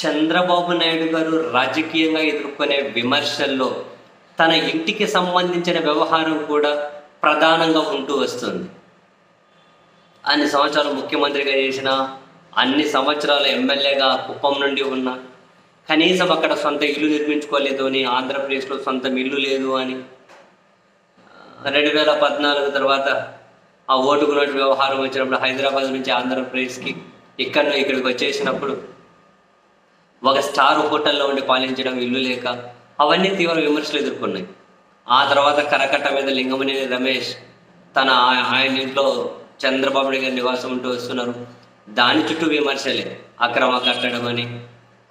చంద్రబాబు నాయుడు గారు రాజకీయంగా ఎదుర్కొనే విమర్శల్లో తన ఇంటికి సంబంధించిన వ్యవహారం కూడా ప్రధానంగా ఉంటూ వస్తుంది. అన్ని సంవత్సరాలు ముఖ్యమంత్రిగా చేసిన అన్ని సంవత్సరాల ఎమ్మెల్యేగా కుప్పం నుండి ఉన్న కనీసం అక్కడ సొంత ఇల్లు నిర్మించుకోలేదు అని ఆంధ్రప్రదేశ్లో సొంత ఇల్లు లేదు అని రెండు వేల పద్నాలుగు తర్వాత ఆ ఓటుకు నోటు వ్యవహారం వచ్చినప్పుడు హైదరాబాద్ నుంచి ఆంధ్రప్రదేశ్కి ఇక్కడ ఇక్కడికి వచ్చేసినప్పుడు ఒక స్టార్ హోటల్లో ఉండి పాలించడం ఇల్లు లేక అవన్నీ తీవ్ర విమర్శలు ఎదుర్కొన్నాయి. ఆ తర్వాత కరకట్ట మీద లింగమనేని రమేష్ తన ఆ- ఆయన ఇంట్లో చంద్రబాబు నాయుడు గారి నివాసం ఉంటూ వస్తున్నారు. దాని చుట్టూ విమర్శలే. అక్రమ కట్టడం అని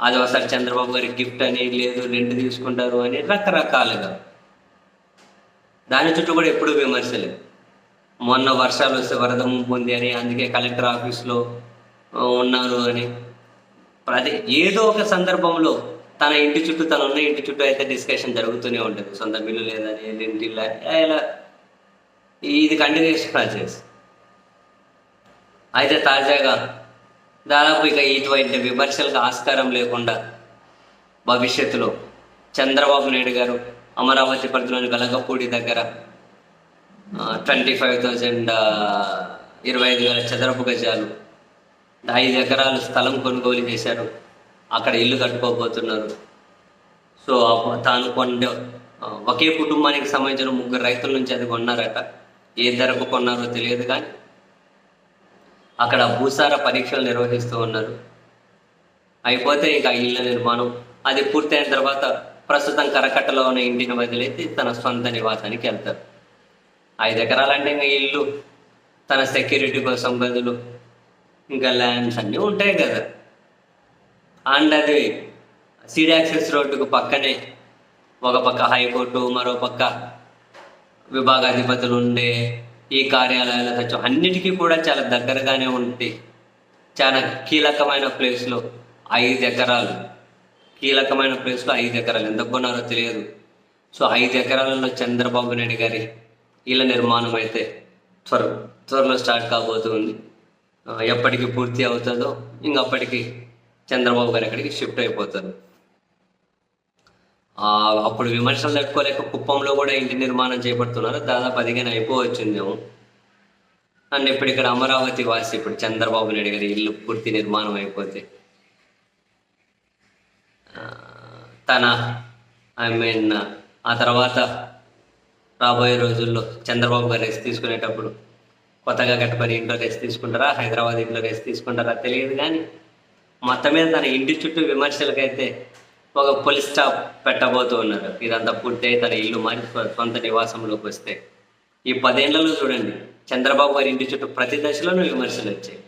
అది ఒకసారి చంద్రబాబు గారి గిఫ్ట్ అని లేదు రెంట్ తీసుకుంటారు అని రకరకాలుగా. దాని చుట్టూ కూడా ఎప్పుడు విమర్శలే. మొన్న వర్షాలు వస్తే వరద ముంపు ఉంది అని అందుకే కలెక్టర్ ఆఫీస్లో ఉన్నారు అని. ప్రతి ఏదో ఒక సందర్భంలో తన ఇంటి చుట్టూ తను ఉన్న ఇంటి చుట్టూ అయితే డిస్కషన్ జరుగుతూనే ఉంటుంది. సొంత బిల్లు లేదని ఇంటి ఇలా ఇది కంటిన్యూస్ ప్రాసెస్ అయితే తాజాగా దాదాపు ఇక ఇటువంటి విమర్శలకు ఆస్కారం లేకుండా భవిష్యత్తులో చంద్రబాబు నాయుడు గారు అమరావతి పరిధిలోని వెలగపూడి దగ్గర ట్వంటీ ఫైవ్ థౌజండ్ ఇరవై ఐదు వేల చదరపు గజాలు ఐదు ఎకరాలు స్థలం కొనుగోలు చేశారు. అక్కడ ఇల్లు కట్టుకోబోతున్నారు. సో తాను కొండ ఒకే కుటుంబానికి సంబంధించిన ముగ్గురు రైతుల నుంచి అది కొన్నారట. ఏ ధరకు కొన్నారో తెలియదు కానీ అక్కడ భూసార పరీక్షలు నిర్వహిస్తూ ఉన్నారు. అయిపోతే ఇంకా ఆ ఇళ్ళ నిర్మాణం అది పూర్తయిన తర్వాత ప్రస్తుతం కరకట్టలో ఉన్న ఇంటిని వదిలేసి తన సొంత నివాసానికి వెళ్తారు. ఐదు ఎకరాలంటే ఇంకా ఇల్లు తన సెక్యూరిటీ కోసం బదులు ఇంకా ల్యాండ్స్ అన్నీ ఉంటాయి కదా. అండ్ అది సీడ్ యాక్సెస్ రోడ్డుకు పక్కనే ఒక పక్క హైకోర్టు మరో పక్క విభాగాధిపతులు ఉండే ఈ కార్యాలయాల సచివం అన్నిటికీ కూడా చాలా దగ్గరగానే ఉంటే చాలా కీలకమైన ప్లేస్లో ఐదు ఎకరాలు. కీలకమైన ప్లేస్లో ఐదు ఎకరాలు. ఎందుకు కొన్నారో తెలియదు. సో ఐదు ఎకరాలలో చంద్రబాబు నాయుడు గారి ఇళ్ళ నిర్మాణం అయితే త్వర త్వరలో స్టార్ట్ కాబోతుంది. ఎప్పటికి పూర్తి అవుతుందో ఇంకప్పటికి చంద్రబాబు గారు ఎక్కడికి షిఫ్ట్ అయిపోతారు. అప్పుడు విమర్శలు తట్టుకోలేక కుప్పంలో కూడా ఇంటి నిర్మాణం చేపడుతున్నారు. దాదాపు పదిహేను అయిపోవచ్చిందేమో. అండ్ ఇప్పుడు ఇక్కడ అమరావతి వాసి ఇప్పుడు చంద్రబాబు నాయుడు గారి ఇల్లు పూర్తి నిర్మాణం అయిపోతే. తన ఐ మీన్ ఆ తర్వాత రాబోయే రోజుల్లో చంద్రబాబు గారు రెస్ట్ తీసుకునేటప్పుడు కొత్తగా కట్టుకొని ఇంట్లో రెస్ట్ తీసుకుంటారా? హైదరాబాద్ ఇంట్లో రెస్ట్ తీసుకుంటారా? తెలియదు కానీ మొత్తం మీద తన ఇంటి చుట్టూ విమర్శలకైతే ఒక పోలీస్ స్టాప్ పెట్టబోతూ ఉన్నారు. ఇదంతా పూర్తయి తన ఇల్లు మారి సొంత నివాసంలోకి వస్తే. ఈ పదేళ్ళలో చూడండి చంద్రబాబు గారి ఇంటి చుట్టూ ప్రతి దశలోనూ విమర్శలు వచ్చాయి